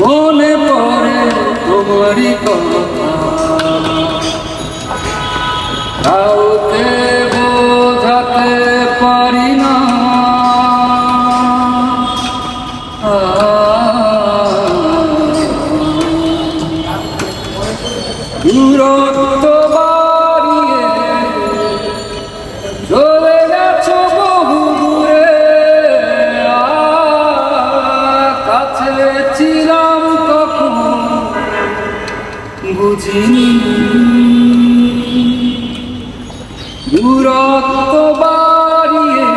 মনে পড়ে তোমারই কথা। বোঝাতে পারি না। দূরত্ব বুঝিনি। দূরত্ব বাড়িয়ে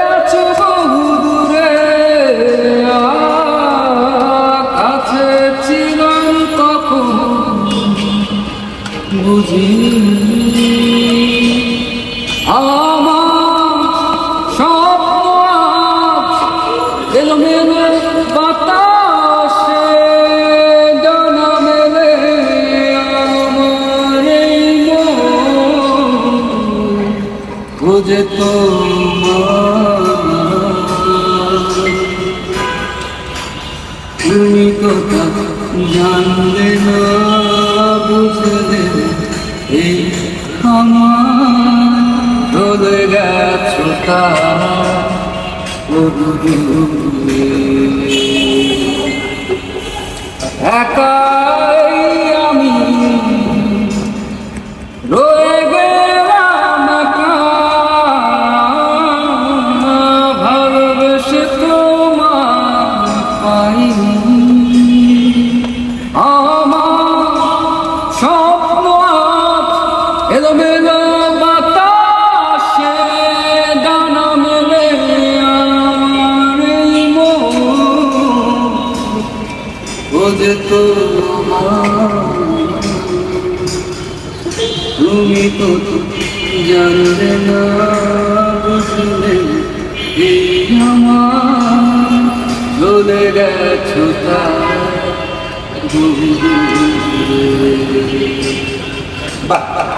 কাছে আমার স্বপ্ন আজ এলোমেলো তোমার। তুমি কথা জানলে না বুঝলে? এই আমার গেছো তা এলোমেলো বাতাসে ডানা মেলে ও যে তোমার তুমি তো জানলে না, বুঝলে চলে গেছো তা বাহ